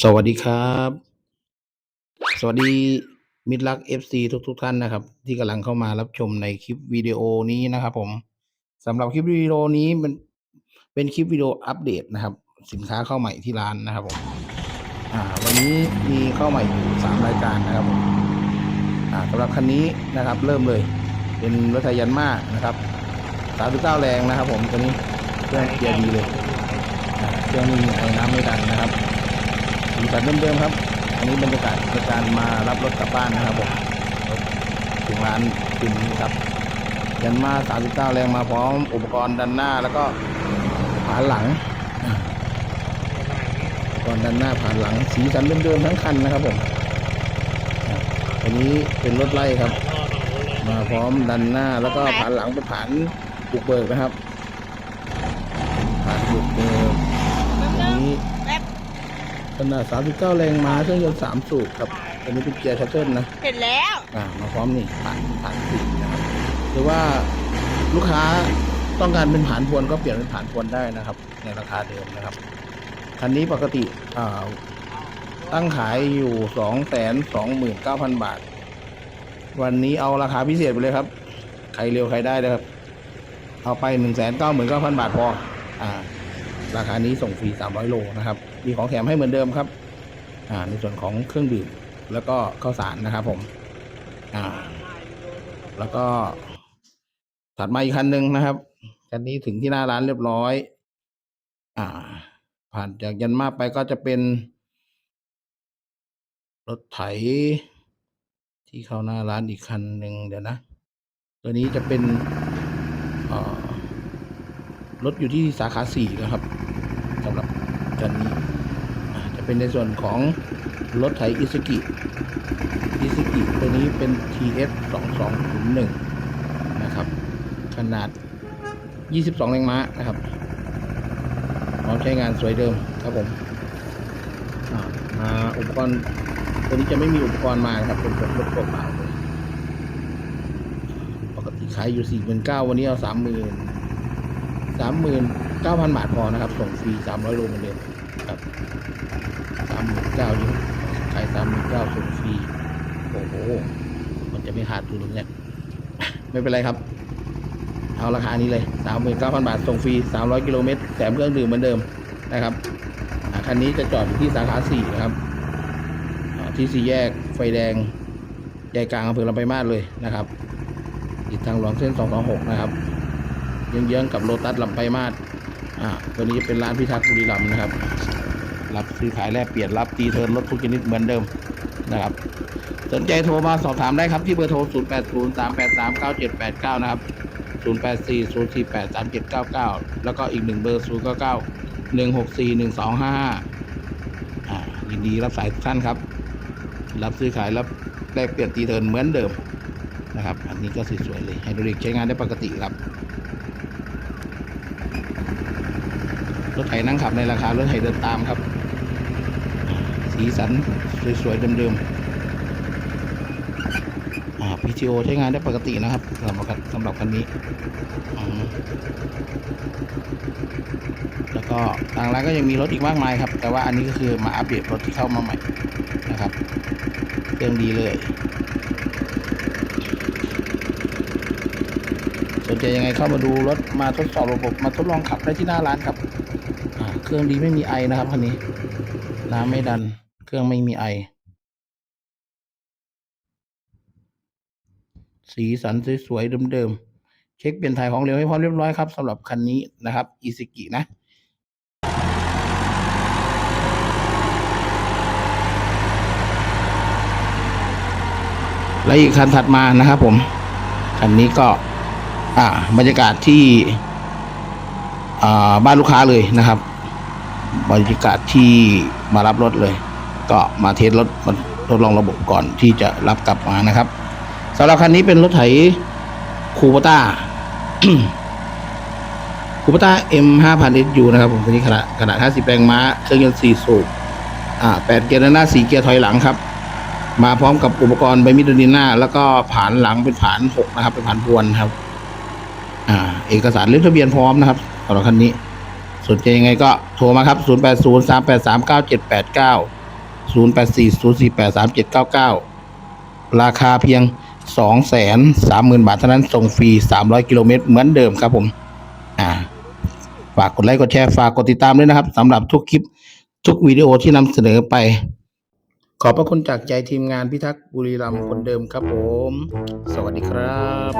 สวัสดีครับ สวัสดีมิตรรัก FC ทุกทุกๆท่านนะครับ ที่กำลังเข้ามารับชมในคลิปวิดีโอนี้นะครับผมสำหรับคลิปวิดีโอนี้มันเป็นคลิปวิดีโออัปเดตนะครับ สินค้าเข้าใหม่ที่ร้านนะครับผมอ่า วันนี้มีเข้าใหม่อยู่สามรายการนะครับผมอ่าสำหรับคันนี้นะครับ เริ่มเลย เป็นรถไถยันมานะครับ39แรงนะครับ ผมตัวนี้เครื่องเกียร์ดีเลยเครื่องนี้ไอ้น้ำไม่ดันนะครับ สีสันเดิมๆครับ อันนี้บรรยากาศในการมารับรถกลับบ้านนะครับผมถึงร้านคืนนี้ครับยันมา 39 แรงมาพร้อมอุปกรณ์ดันหน้าแล้วก็ผ่านหลังอุปกรณ์ดันหน้าผ่านหลัง สีสันเดิมๆทั้งคันนะครับผมอันนี้เป็นรถไล่ครับ มาพร้อมดันหน้าแล้วก็ผ่านหลังเป็นผ่านบุกเบิกนะครับผ่านบุกเบิกอันนี้ ขนาด 39 แรงม้าเครื่องยนต์3สูบครับอันนี้เป็นเกียร์ชัตเทิลนะ เห็นแล้ว อ่า มาพร้อมนี่ผ่านผ่านสี่นะครับหรือว่าลูกค้าต้องการเป็นผ่านพวนก็เปลี่ยนเป็นผ่านพวนได้นะครับ ในราคาเดิมนะครับ คันนี้ปกติอ่าตั้งขายอยู่229,000บาท วันนี้เอาราคาพิเศษไปเลยครับ ใครเร็วใครได้เลยครับ เอาไป199,000บาทพอ อ่า ราคานี้ส่งฟรี 300 โลนะครับ มีของแถมให้เหมือนเดิมครับ อ่า ในส่วนของเครื่องดื่มแล้วก็ข้าวสารนะครับ ผม อ่า แล้วก็ถัดมาอีกคันหนึ่งนะครับคันนี้ถึงที่หน้าร้านเรียบร้อย อ่า ผ่านจากยันมาไปก็จะเป็น รถไถที่เข้าหน้าร้านอีกคันหนึ่งเดี๋ยวนะ ตัวนี้จะเป็นอ่อ รถอยู่ที่สาขาสี่นะครับสำหรับคันนี้จะเป็นในส่วนของรถไถอิสกิอิสกิตัวนี้เป็น TS 2 2 0 1นะครับ ขนาด 22 แรงม้านะครับพร้อมใช้งานสวยเดิมครับผมอ่ามาอุปกรณ์ตัวนี้จะไม่มีอุปกรณ์มานะครับเป็นรถตัวเปล่าเลยปกติขายอยู่ 49,000วันนี้เอา 30,000 39,000บาทพอนะครับส่งฟรี300โลเหมือนเดิมครับ39,000อยู่ขาย39,000ส่งฟรีโอ้โหมันจะไม่ขาดทุนหรือเนี่ยไม่เป็นไรครับ เอาราคานี้เลย39,000บาทส่งฟรี300กิโลเมตรแถมเครื่องดื่มเหมือนเดิมนะครับคันนี้จะจอดอยู่ที่สาขา4นะครับที่สี่แยกไฟแดงแยกกลางอำเภอลำปมาศเลยนะครับติดทางหลวงเส้น 226 นะครับ เยื้องๆกับโลตัสลำไปมาศอ่าตัวนี้เป็นร้านพิทักษ์บุรีรัมย์นะครับ รับซื้อขายแลกเปลี่ยนรับตีเทิร์นรถทุกชนิดเหมือนเดิมนะครับ สนใจโทรมาสอบถามได้ครับที่เบอร์โทร 0 8 0 3 8 3 9 7 8 9 นะครับ 0 8 4 0 4 8 3 7 9 9 แล้วก็อีกหนึ่งเบอร์ 0 9 9 1 6 4 1 2 5 5อ่ายินดีรับสายทุกท่านครับ รับซื้อขายรับแลกเปลี่ยนตีเทิร์นเหมือนเดิมนะครับ อันนี้ก็สวยๆเลยไฮดรอลิกใช้งานได้ปกติครับ รถไถนั่งขับในราคารถไถเดินตามครับ สีสันสวยๆเดิมๆ PTO ใช้งานได้ปกตินะครับสำหรับสำหรับคันนี้ แล้วก็ทางร้านก็ยังมีรถอีกมากมายครับ แต่ว่าอันนี้ก็คือมาอัปเดตรถที่เข้ามาใหม่นะครับเครื่องดีเลยสนใจยังไงเข้ามาดูรถมาทดสอบระบบมาทดลองขับได้ที่หน้าร้านครับ เครื่องดีไม่มีไอนะครับคันนี้ น้ำไม่ดัน เครื่องไม่มีไอ สีสันสวยๆเดิมๆ เช็คเปลี่ยนถ่ายของเหลวให้พร้อมเรียบร้อยครับสำหรับคันนี้นะครับอีซิกินะและอีกคันถัดมานะครับผม คันนี้ก็ อ่า บรรยากาศที่ อ่า บ้านลูกค้าเลยนะครับ บรรยากาศที่มารับรถเลย ก็มาเทสรถมาทดลองระบบก่อนที่จะรับกลับมานะครับสำหรับคันนี้เป็นรถไถคูปต้าคูปต้า M 5 0 0 0 SU นะครับผมตัวนี้ขนาดขนาด 50 แรงม้า เครื่องยนต์ 4 สูบ อ่า 8 เกียร์ด้านหน้า 4 เกียร์ถอยหลังครับ มาพร้อมกับอุปกรณ์ใบมีดโดนิน่า แล้วก็ผานหลังเป็นผาน 6 นะครับ เป็นผานพวนครับ อ่า เอกสารเลขทะเบียนพร้อมนะครับสำหรับคันนี้ สนใจยังไงก็โทรมาครับ 0 8 0 3 8 3 9 7 8 9 0 8 4 0 4 8 3 7 9 9 ราคาเพียง 2 3 0 0 0 0 บาทเท่านั้นส่งฟรี 300 กิโลเมตรเหมือนเดิมครับผม อ่า ฝากกดไลค์กดแชร์ฝากกดติดตามด้วยนะครับสำหรับทุกคลิปทุกวิดีโอที่นำเสนอไป ขอบพระคุณจากใจทีมงานพิทักษ์บุรีรัมย์คนเดิมครับผม สวัสดีครับ